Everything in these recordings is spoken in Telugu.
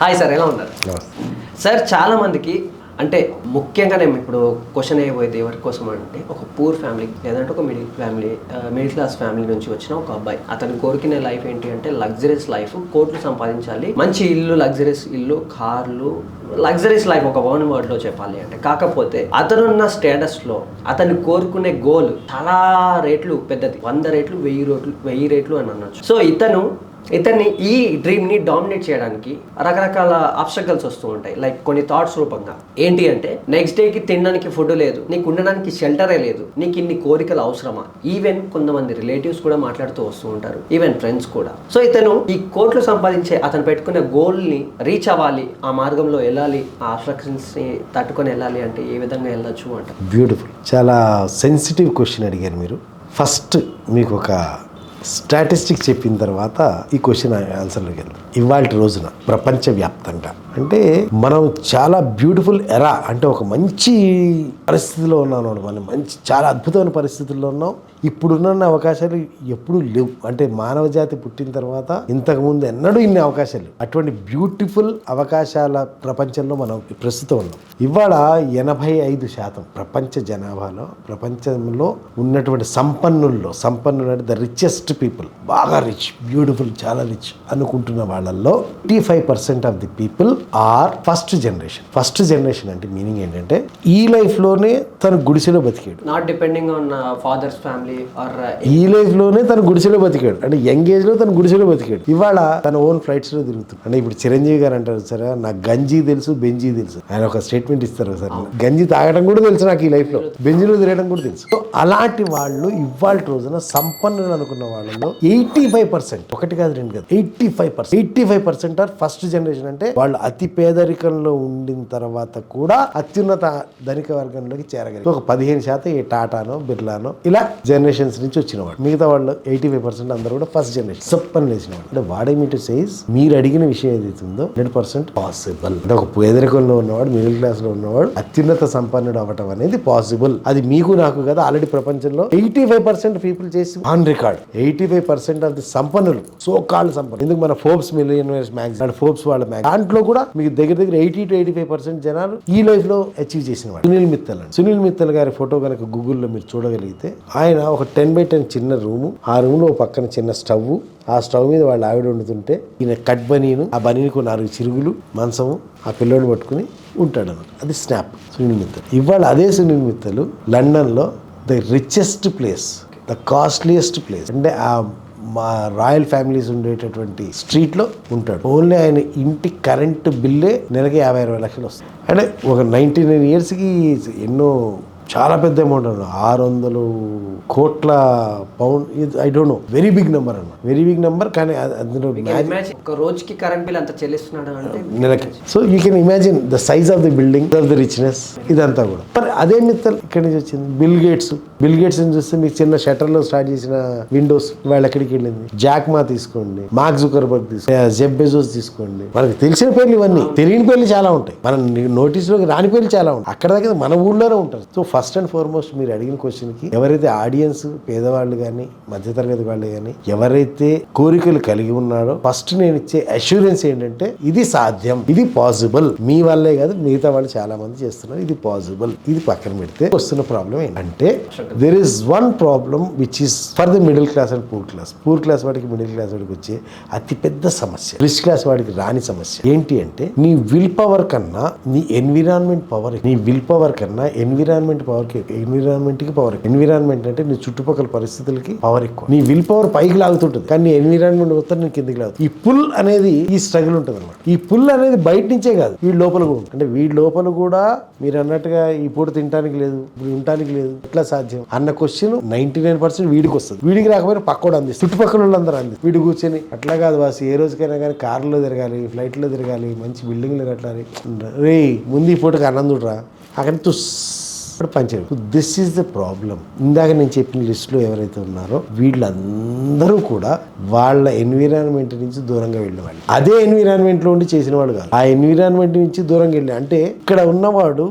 హాయ్ సార్ ఎలా ఉన్నారు? సార్ చాలా మందికి అంటే ముఖ్యంగా నేను ఇప్పుడు క్వశ్చన్ అయిపోయింది ఎవరి కోసం అంటే ఒక పూర్ ఫ్యామిలీ లేదంటే ఒక middle family middle class family నుంచి వచ్చిన ఒక అబ్బాయి. అతను కోరుకునే లైఫ్ ఏంటి అంటే లగ్జరీస్ లైఫ్ కోట్లు సంపాదించాలి మంచి ఇల్లు లగ్జరీస్ ఇల్లు కార్లు లగ్జరీస్ లైఫ్ ఒక వన్ వర్డ్లో చెప్పాలి అంటే. కాకపోతే అతనున్న స్టేటస్లో అతను కోరుకునే గోల్ చాలా రేట్లు పెద్దది. వంద రేట్లు వెయ్యి రేట్లు వెయ్యి రేట్లు అని అనొచ్చు. సో ఇతను ఇతన్ని ఈ డ్రీమ్ని డామినేట్ చేయడానికి రకరకాల ఆబ్స్టకల్స్ వస్తూ ఉంటాయి. లైక్ కొన్ని థాట్స్ రూపంగా. ఏంటి అంటే నెక్స్ట్ డేకి తినడానికి ఫుడ్ లేదు నీకు ఉండడానికి షెల్టరే లేదు నీకు ఇన్ని కోరికలు అవసరమా? ఈవెన్ కొంతమంది రిలేటివ్స్ కూడా మాట్లాడుతూ వస్తూ ఉంటారు. ఈవెన్ ఫ్రెండ్స్ కూడా. సో ఇతను ఈ కోట్లు సంపాదించే అతను పెట్టుకునే గోల్ని రీచ్ అవ్వాలి ఆ మార్గంలో వెళ్ళాలి ఆ అబ్స్ట్రక్షన్స్ని తట్టుకొని వెళ్ళాలి అంటే ఏ విధంగా వెళ్ళొచ్చు అంట? బ్యూటిఫుల్ చాలా సెన్సిటివ్ క్వశ్చన్ అడిగారు మీరు. ఫస్ట్ మీకు ఒక స్టాటిస్టిక్ చెప్పిన తర్వాత ఈ క్వశ్చన్ ఆన్సర్లోకి వెళ్దాం. ఇవాళ రోజున ప్రపంచవ్యాప్తంగా అంటే మనం చాలా బ్యూటిఫుల్ ఎరా అంటే ఒక మంచి పరిస్థితిలో ఉన్నాం మనం. మంచి చాలా అద్భుతమైన పరిస్థితుల్లో ఉన్నాం. ఇప్పుడున్న అవకాశాలు ఎప్పుడూ లేవు. అంటే మానవ జాతి పుట్టిన తర్వాత ఇంతకుముందు ఎన్నడూ ఇన్ని అవకాశాలు అటువంటి బ్యూటిఫుల్ అవకాశాల ప్రపంచంలో మనం ప్రస్తుతం ఉన్నాం. ఇవాళ ఎనభై ఐదు శాతం ప్రపంచ జనాభాలో ప్రపంచంలో ఉన్నటువంటి సంపన్నుల్లో సంపన్నులు అంటే ద రిచెస్ట్ పీపుల్ బాగా రిచ్ బ్యూటిఫుల్ చాలా రిచ్ అనుకుంటున్న వాళ్ళల్లో eighty five percent of the people are first generation. First generation అంటే మీనింగ్ ఏంటంటే ఈ లైఫ్లోనే తను గుడిసెలో బతికాడు. Not depending on fathers family are ఈ లైఫ్లోనే తను గుడిసెలో బతికాడు. అంటే యంగ్ ఏజ్లో తను గుడిసెలో బతికాడు. ఇవాళ తన ఓన్ ఫ్లైట్స్లో తిరుగుతుంది అంటే ఇప్పుడు చిరంజీవి గారు అంటారు సరే నాకు గంజి తెలుసు బెంజీ తెలుసు. ఆయన ఒక స్టేట్మెంట్ ఇస్తారు సార్. గంజి తాగడం కూడా తెలుసు నాకు ఈ లైఫ్లో బెంజిలో తిరగడం కూడా తెలుసు. సో అలాంటి వాళ్ళు ఇవాళ రోజున సంపన్నులు అనుకున్న వాళ్ళలో ఎయిటీ ఫైవ్ పర్సెంట్. ఒకటి కాదు రెండు కాదు. Eighty five percent. Eighty five percent are first generation అంటే వాళ్ళు అతి పేదరికంలో ఉండిన తర్వాత కూడా అత్యున్నత ధనిక వర్గంలోకి చేరగలిగారు. ఒక పదిహేను శాతం ఈ టాటానో బిర్లానో ఇలా జనరేషన్స్ నుంచి వచ్చిన వాళ్ళు మిగతా వాళ్ళు ఎయిటీ ఫైవ్ పర్సెంట్ అందరూ కూడా ఫస్ట్ జనరేషన్ సప్పని లేచిన వాళ్ళు అంటే వాడేమిటి సైజ్ సేస్ మీరు అడిగిన విషయం ఏదైతే ఉందో హండ్రెడ్ పర్సెంట్ పాసిబుల్ అంటే ఒక పేదరికంలో ఉన్నవాడు మిడిల్ క్లాస్లో ఉన్నవాడు అత్యున్నత సంపన్నుడు అవ్వటం అనేది పాసిబుల్ అది మీకు నాకు కదా ఆల్రెడీ ప్రపంచంలో ఎయిటీ ఫైవ్ పర్సెంట్ పీపుల్ చేసి on record eighty five percent of the సంపన్నులు సో కాల్ సంపన్నులు. ఎందుకు మన ఫోర్బ్స్ మిలియన్ మ్యాగ్జిన్ ఫోర్బ్స్ వాళ్ళ మ్యాగజైన్ దాంట్లో కూడా మీకు దగ్గర దగ్గర eighty two eighty five percent జనాలు ఈ లైఫ్లో అచీవ్ చేసిన వాడు సునీల్ మిత్తల్ అండి. సునీల్ మిత్తల్ గారి ఫోటో కనుక గూగుల్లో మీరు చూడగలిగితే ఆయన ఒక టెన్ బై టెన్ చిన్న రూము ఆ రూమ్లో పక్కన చిన్న స్టవ్ ఆ స్టవ్ మీద వాళ్ళ ఆవిడ వండుతుంటే ఈయన కట్ బనీను ఆ బనీనికి నాలుగు చిరుగులు మంచము ఆ పిల్లోని పట్టుకుని ఉంటాడు అన్నమాట అది స్నాప్. సునీల్ మిత్తల్. ఇవాళ అదే సునీల్ మిత్తలు లండన్లో the richest place the costliest place అంటే ఆ మా రాయల్ ఫ్యామిలీస్ ఉండేటటువంటి స్ట్రీట్లో ఉంటాడు. ఓన్లీ ఆయన ఇంటి కరెంట్ బిల్లే నెలకి యాభై అరవై లక్షలు వస్తాయి అంటే ఒక నైంటీ నైన్ ఇయర్స్కి ఎన్నో చాలా పెద్ద అమౌంట్ అన్న. ఆరు వందలు కోట్ల pound. I don't know very big number అన్న. వెరీ బిగ్ నెంబర్ కానీ అది- అందులో ఒక రోజుకి కరెంట్ బిల్ అంత చెల్లిస్తున్నాడు అంటే నెలకి. So you can imagine the size of the building of the richness ఇదంతా కూడా. మరి అదే మిత్తల్ ఇక్కడి నుంచి వచ్చింది? బిల్ గేట్స్ బిల్ గేట్స్ చూస్తే మీకు చిన్న షటర్లో స్టార్ట్ చేసిన విండోస్ వాళ్ళు ఎక్కడికి వెళ్ళింది. జాక్ మా తీసుకోండి. మార్క్ జుకర్బర్గ్ తీసుకోండి. జెబ్ బెజోస్ తీసుకోండి. మనకి తెలిసిన పేర్లు ఇవన్నీ. తెలియని పేర్లు చాలా ఉంటాయి. మన నోటీస్లోకి రాని పేర్లు చాలా ఉంటాయి. అక్కడ దగ్గర మన ఊళ్ళోనే ఉంటారు. సో ఫస్ట్ అండ్ ఫార్మోస్ట్ మీరు అడిగిన క్వశ్చన్కి ఎవరైతే ఆడియన్స్ పేదవాళ్ళు కానీ మధ్యతరగతి వాళ్ళు కానీ ఎవరైతే కోరికలు కలిగి ఉన్నారో ఫస్ట్ నేను ఇచ్చే అష్యూరెన్స్ ఏంటంటే ఇది సాధ్యం. ఇది పాసిబుల్ మీ వల్లే కాదు మిగతా వాళ్ళు చాలా మంది చేస్తున్నారు. ఇది పాసిబుల్ ఇది పక్కన పెడితే వస్తున్న ప్రాబ్లం ఏంటంటే there is one problem which is for the middle class and poor class poor class వాడికి మిడిల్ క్లాస్ వాడికి వచ్చే అతిపెద్ద సమస్య. రిచ్ క్లాస్ వాడికి రాని సమస్య. ఏంటి అంటే నీ విల్ పవర్ కన్నా నీ ఎన్విరాన్మెంట్ పవర్ నీ విల్ పవర్ కన్నా ఎన్విరాన్మెంట్ పవర్ ఎన్విరాన్మెంట్కి పవర్ ఎన్విరాన్మెంట్ అంటే నీ చుట్టుపక్కల పరిస్థితులకి పవర్ ఎక్కువ. నీ విల్ పవర్ పైకి లాగుతుంటుంది. కానీ నీ ఎన్విరాన్మెంట్ మొత్తం నేను కిందికి లాగుతుంది. ఈ పుల్ అనేది ఈ స్ట్రగుల్ ఉంటుంది అనమాట ఈ పుల్ అనేది బయట నుంచే కాదు వీడి లోపల కూడా అంటే వీడి లోపల కూడా మీరు అన్నట్టుగా ఈ పూట తినడానికి లేదు ఇప్పుడు ఉండటానికి లేదు ఎట్లా సాధ్యం? అన్న క్వశ్చన్ నైన్టీ నైన్ పర్సెంట్ వీడికి వస్తుంది. వీడికి రాకపోయినా పక్కోడు అంది చుట్టుపక్కల వాళ్ళందరూ అంది వీడు కూర్చొని అట్లా కాదు వాసి ఏ రోజుకైనా కానీ కార్లో తిరగాలి ఫ్లైట్లో తిరగాలి మంచి బిల్డింగ్లో కట్టాలి. రే ముందు ఈ పూటకి ఆనందుడురా అక్కడ తుస్ పంచారు దిస్ ఈస్ ద ప్రాబ్లం ఇందాక నేను చెప్పిన లిస్టులో ఎవరైతే ఉన్నారో వీళ్ళందరూ కూడా వాళ్ళ ఎన్విరాన్మెంట్ నుంచి దూరంగా వెళ్ళిన వాళ్ళు అదే ఎన్విరాన్మెంట్లో ఉండి చేసిన వాళ్ళు కాదు. ఆ ఎన్విరాన్మెంట్ నుంచి దూరంగా వెళ్ళి అంటే ఇక్కడ ఉన్నవాడు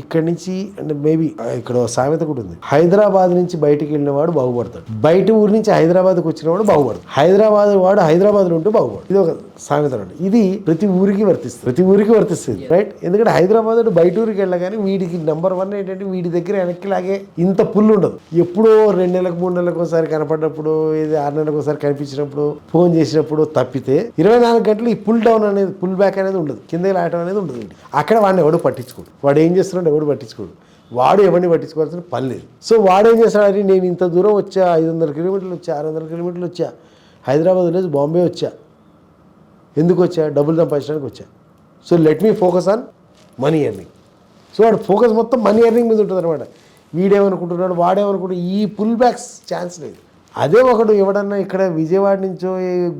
ఇక్కడి నుంచి అంటే మేబీ ఇక్కడ సామెత కూడా ఉంది. హైదరాబాద్ నుంచి బయటికి వెళ్ళిన వాడు బాగుపడతాడు. బయట ఊరి నుంచి హైదరాబాద్కి వచ్చిన వాడు బాగుపడతాడు. హైదరాబాద్ వాడు హైదరాబాద్లో ఉంటే బాగుపడు ఇది ఒక సామెత ఇది ప్రతి ఊరికి వర్తిస్తుంది. ప్రతి ఊరికి వర్తిస్తుంది రైట్ ఎందుకంటే హైదరాబాద్ వాడు బయట ఊరికి వెళ్ళగానే వీడికి నెంబర్ వన్ ఏంటంటే వీడి దగ్గర వెనక్కి లాగే ఇంత పుల్లు ఉండదు. ఎప్పుడో రెండు నెలలకు మూడు నెలలకు ఒకసారి కనపడినప్పుడు ఇది ఆరు నెలలకు ఒకసారి కనిపించినప్పుడు ఫోన్ చేసినప్పుడు తప్పితే ఇరవై నాలుగు గంటలు ఈ పుల్ డౌన్ అనేది పుల్ బ్యాక్ అనేది ఉండదు. కిందకి లాగడం అనేది ఉండదు. అక్కడ వాడిని ఎవడు పట్టించుకోడు. వాడు ఏం చేస్తున్నాడు? ఎవడు పట్టించుకోడు. వాడు ఎవరిని పట్టించుకోవాల్సిన పని లేదు. సో వాడేం చేస్తాడంటే చేస్తాడని నేను ఇంత దూరం వచ్చా ఐదు వందల కిలోమీటర్లు వచ్చా ఆరు వందల కిలోమీటర్లు వచ్చా హైదరాబాద్ లేదు బాంబే వచ్చా. ఎందుకు వచ్చా? డబ్బులు సంపాదించడానికి వచ్చా. So let me focus on money earning so వాడు ఫోకస్ మొత్తం మనీ ఎర్నింగ్ మీద ఉంటుంది అనమాట వీడేమనుకుంటున్నాడు వాడేమనుకుంటున్నాడు ఈ పుల్ బ్యాక్స్ ఛాన్స్ లేదు. అదే ఒకడు ఎవడన్నా ఇక్కడ విజయవాడ నుంచో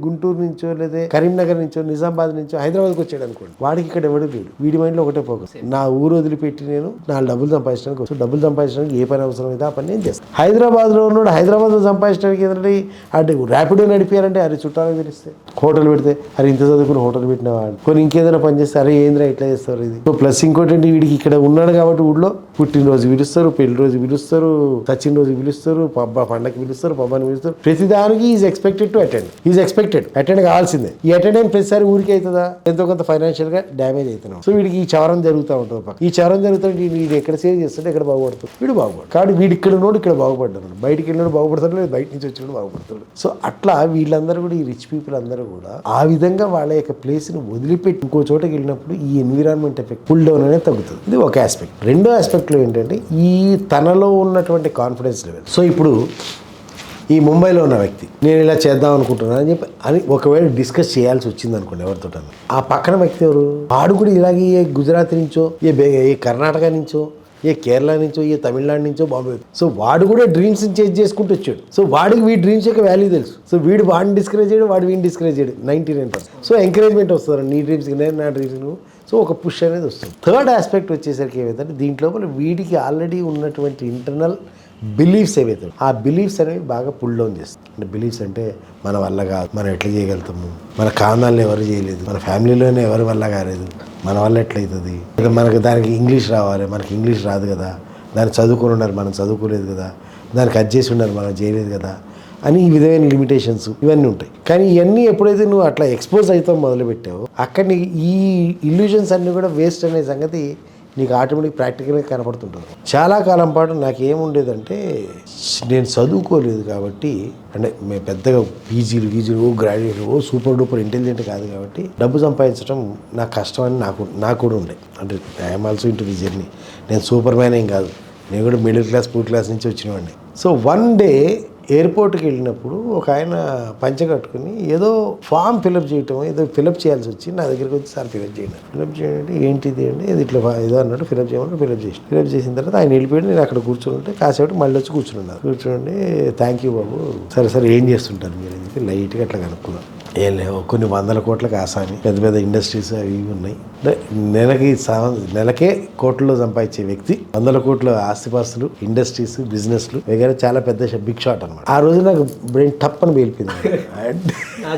గుంటూరు నుంచో లేదా కరీంనగర్ నుంచో నిజామాబాద్ నుంచో హైదరాబాద్కి వచ్చాడు అనుకోండి వాడికి ఇక్కడ ఎవడు లేడు. వీడి మైండ్లో ఒకటే ఫోకస్ నా ఊరు వదిలిపెట్టి నేను నా డబ్బులు సంపాదించడానికి వచ్చు డబ్బులు సంపాదించడానికి ఏ పని అవసరం అయితే ఆ పని నేను చేస్తాను హైదరాబాద్లో ఉన్నాడు హైదరాబాద్లో సంపాదించడానికి ఏంటంటే అంటే ర్యాపిడో నడిపారంటే అరే చుట్టాలకు తెలిస్తే హోటల్ పెడితే అరే ఇంత చదువుకుని హోటల్ పెట్టినవా కొన్ని ఇంకేదైనా పని చేస్తే అరే ఏంద్రా ఇట్లా చేస్తారు ఇది. సో ప్లస్ ఇంకోటి ఏంటి వీడికి ఇక్కడ ఉన్నాడు కాబట్టి ఊళ్ళో పుట్టినరోజు పిలుస్తారు పెళ్ళి రోజు పిలుస్తారు సచిన్ రోజు పిలుస్తారు పబ్బ పండగకి పిలుస్తారు పబ్బాని అనుభవిస్తారు ప్రతిదానికి is expected to attend is expected attend కావాల్సిందే. ఈ అటెండెన్స్ ప్రతిసారి ఊరికి అవుతుందా? ఎంతో కొంత ఫైనాన్షియల్గా డ్యామేజ్ అవుతున్నాం. సో వీడికి ఈ చవరం జరుగుతూ ఉంటుంది ఈ చవరం జరుగుతుంటే వీడు ఎక్కడ సేవ్ చేస్తుంటే ఎక్కడ బాగుపడుతుంది వీడు బాగుపడు కాబట్టి వీడు ఇక్కడ ఉన్నోడు ఇక్కడ బాగుపడ్డాడు. బయటికి వెళ్ళినోడు బాగుపడతాడు లేదు బయట నుంచి వచ్చినోడు బాగుపడతాడు. సో అట్లా వీళ్ళందరూ కూడా ఈ రిచ్ పీపుల్ అందరూ కూడా ఆ విధంగా వాళ్ళ యొక్క ప్లేస్ని వదిలిపెట్టి ఇంకో చోటకి వెళ్ళినప్పుడు ఈ ఎన్విరాన్మెంట్ ఎఫెక్ట్ ఫుల్ డౌన్ అనేది తగ్గుతుంది. ఇది ఒక ఆస్పెక్ట్ రెండో ఆస్పెక్ట్లో ఏంటంటే ఈ తనలో ఉన్నటువంటి కాన్ఫిడెన్స్ లెవెల్ సో ఇప్పుడు ఈ ముంబైలో ఉన్న వ్యక్తి నేను ఇలా చేద్దాం అనుకుంటున్నాను అని చెప్పి అని ఒకవేళ డిస్కస్ చేయాల్సి వచ్చింది అనుకోండి ఎవరితో ఆ పక్కన వ్యక్తి ఎవరు? వాడు కూడా ఇలాగే ఏ గుజరాత్ నుంచో ఏ బే ఏ కర్ణాటక నుంచో ఏ కేరళ నుంచో ఏ తమిళనాడు నుంచో బాంబే. సో వాడు కూడా డ్రీమ్స్ చేంజ్ చేసుకుంటూ వచ్చాడు. సో వాడికి వీడి డ్రీమ్స్ యొక్క వాల్యూ తెలుసు. సో వీడు వాడిని డిస్కరేజ్ చేయడు వాడు వీడిని డిస్కరేజ్ చేయడు. Ninety nine percent so encouragement వస్తారు నీ డ్రీమ్స్కి నేను నా డ్రీమ్స్ సో ఒక పుష్ అనేది వస్తుంది. థర్డ్ ఆస్పెక్ట్ వచ్చేసరికి ఏమైందంటే దీంట్లో వీడికి ఆల్రెడీ ఉన్నటువంటి ఇంటర్నల్ బిలీఫ్స్ ఏవైతే ఆ బిలీఫ్స్ అనేవి బాగా పుల్ డౌన్ చేస్తాయి. అంటే బిలీఫ్స్ అంటే మన వల్ల కాదు మనం ఎట్లా చేయగలుగుతాము? మన కారణాలను ఎవరు చేయలేదు మన ఫ్యామిలీలోనే ఎవరి వల్ల కాలేదు మన వల్ల ఎట్లయితుంది మనకు దానికి ఇంగ్లీష్ రావాలి మనకి ఇంగ్లీష్ రాదు కదా దాన్ని చదువుకొని ఉన్నారు మనం చదువుకోలేదు కదా దానికి అది చేసి ఉన్నారు మనం చేయలేదు కదా అని ఈ విధమైన లిమిటేషన్స్ ఇవన్నీ ఉంటాయి. కానీ ఇవన్నీ ఎప్పుడైతే నువ్వు అట్లా ఎక్స్పోజ్ అవుతావు మొదలుపెట్టావో అక్కడ ఈ ఇల్యూజన్స్ అన్నీ కూడా వేస్ట్ అనే సంగతి నీకు ఆటోమేటిక్ ప్రాక్టికల్గా కనపడుతుంటుంది. చాలా కాలం పాటు నాకు ఏముండేదంటే నేను చదువుకోలేదు కాబట్టి అంటే మేము పెద్దగా పీజీలు గీజీలు గ్రాడ్యుయేట్లు ఓ సూపర్ డూపర్ ఇంటెలిజెంట్ కాదు కాబట్టి డబ్బు సంపాదించడం నాకు కష్టం అని నాకు నాకు కూడా ఉండే. అంటే I'm also into the journey. నేను సూపర్ మ్యాన్ ఏం కాదు. నేను కూడా మిడిల్ క్లాస్ పూర్ క్లాస్ నుంచి వచ్చినవాడిని. సో వన్ డే ఎయిర్పోర్ట్కి వెళ్ళినప్పుడు ఒక ఆయన పంచ కట్టుకుని ఏదో ఫామ్ ఫిలప్ చేయటం ఏదో ఫిలప్ చేయాల్సి వచ్చి నా దగ్గరికి వచ్చి సార్ ఫిలప్ చేయండి ఫిలప్ చేయండి ఏంటిది అండి? ఇది ఇట్లా ఏదో అన్నట్టు ఫిలప్ చేయమని ఫిలప్ చేసి ఫిలప్ చేసిన తర్వాత ఆయన వెళ్ళిపోయి నేను అక్కడ కూర్చుంటే కాసేపు మళ్ళీ వచ్చి కూర్చున్నాను. కూర్చోండి థ్యాంక్ యూ బాబు సరే సరే ఏం చేస్తుంటారు మీరు? అని చెప్పి లైట్గా అట్లా కనుక్కున్నాను. ఏం లేవు. కొన్ని వందల కోట్లకు ఆసాని పెద్ద పెద్ద ఇండస్ట్రీస్ అవి ఇవి ఉన్నాయి. అంటే నెలకి నెలకే కోట్లలో సంపాదించే వ్యక్తి వందల కోట్ల ఆస్తిపాస్తులు ఇండస్ట్రీస్ బిజినెస్లు వగైరా చాలా పెద్ద బిగ్ షాట్ అనమాట ఆ రోజు నాకు బ్రెయిన్ టప్ అని పేలిపోయింది.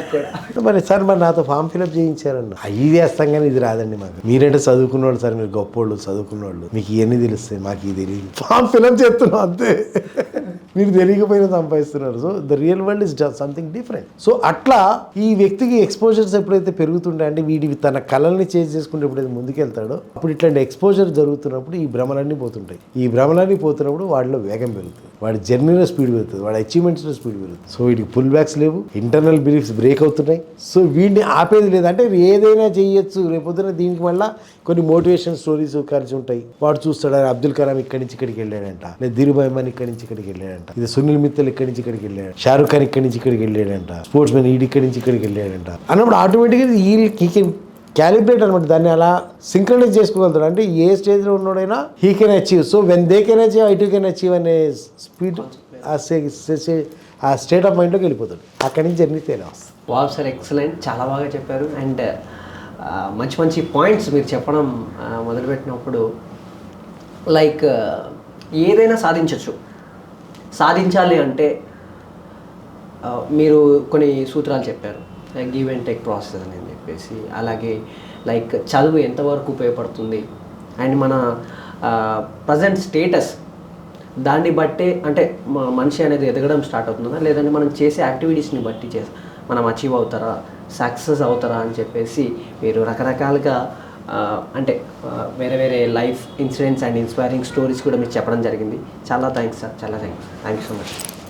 అంటే మరి సార్ మరి నాతో ఫామ్ ఫిలప్ చేయించారన్న. అవి వేస్తాం కానీ ఇది రాదండి మాకు. మీరంటే చదువుకున్న వాళ్ళు సార్ మీరు గొప్పోళ్ళు చదువుకున్న వాళ్ళు మీకు ఇవన్నీ తెలుస్తాయి మాకు ఇది తెలియదు. ఫామ్ ఫిలప్ చేస్తున్నాం అంతే. మీరు తెలియకపోయినా సంపాదిస్తున్నారు. So the real world is something different so అట్లా ఈ వ్యక్తికి ఎక్స్పోజర్స్ ఎప్పుడైతే పెరుగుతుంటాయి అంటే వీడి తన కళల్ని చేంజ్ చేసుకుంటే ఎప్పుడైతే ముందుకెళ్తాడో అప్పుడు ఇట్లాంటి ఎక్స్పోజర్ జరుగుతున్నప్పుడు ఈ భ్రమలన్నీ పోతుంటాయి. ఈ భ్రమలన్నీ పోతున్నప్పుడు వాడిలో వేగం పెరుగుతుంది. వాడి జర్నీలో స్పీడ్ పెరుగుతుంది వాడి అచీవ్మెంట్స్లో స్పీడ్ పెరుగుతుంది. సో వీడికి పుల్ బ్యాక్స్ లేవు ఇంటర్నల్ బిలీఫ్స్ బ్రేక్ అవుతున్నాయి. సో వీడిని ఆపేది లేదు అంటే ఏదైనా చేయొచ్చు. రేపొద్దున దీనికి మళ్ళీ కొన్ని మోటివేషన్ స్టోరీస్ కలిసి ఉంటాయి. వాడు చూస్తాడు అబ్దుల్ కలాం ఇక్కడి నుంచి ఇక్కడికి వెళ్ళాడంట. లేదా ధీరుభాయ్ మన్ ఇక్కడి నుంచి ఇక్కడికి వెళ్ళాడంట. ఇది సునీల్ మిత్తల్ ఇక్కడి నుంచి ఇక్కడికి వెళ్ళాడు షారుఖ్ ఖాన్ ఇక్కడి నుంచి ఇక్కడికి వెళ్ళాడంట. స్పోర్ట్స్ మ్యాన్ ఈడి ఇక్కడి నుంచి ఇక్కడికి వెళ్ళాడంట. అన్నప్పుడు ఆటోమేటిక్గా ఈ కెన్ క్యాలిబ్రేట్ అనమాట దాన్ని అలా సింక్రనైజ్ చేసుకోగలుగుతాడు. అంటే ఏ స్టేజ్లో ఉన్నోడైనా he can achieve so when they can achieve I too can achieve అనే స్పీడ్ ఆ సే- ఆ స్టేట్ ఆఫ్ మైండ్లోకి వెళ్ళిపోతాడు. అక్కడి నుంచి జర్నీ తేడా వస్తుంది. వావ్ సార్ ఎక్సలెంట్ చాలా బాగా చెప్పారు. అండ్ uh, మంచి మంచి పాయింట్స్ మీరు చెప్పడం uh, మొదలుపెట్టినప్పుడు లైక్ uh, ఏదైనా సాధించవచ్చు సాధించాలి అంటే మీరు కొన్ని సూత్రాలు చెప్పారు. Like give and take process అని చెప్పేసి. అలాగే లైక్ చదువు ఎంతవరకు ఉపయోగపడుతుంది? అండ్ మన ప్రజెంట్ స్టేటస్ దాన్ని బట్టే అంటే మనిషి అనేది ఎదగడం స్టార్ట్ అవుతుందా? లేదంటే మనం చేసే యాక్టివిటీస్ని బట్టి చేసి మనం అచీవ్ అవుతారా? సక్సెస్ అవుతారా అని చెప్పేసి మీరు రకరకాలుగా అంటే వేరే వేరే life incidents and inspiring stories కూడా మీరు చెప్పడం జరిగింది. చాలా థ్యాంక్స్ సార్ చాలా thanks thank you so much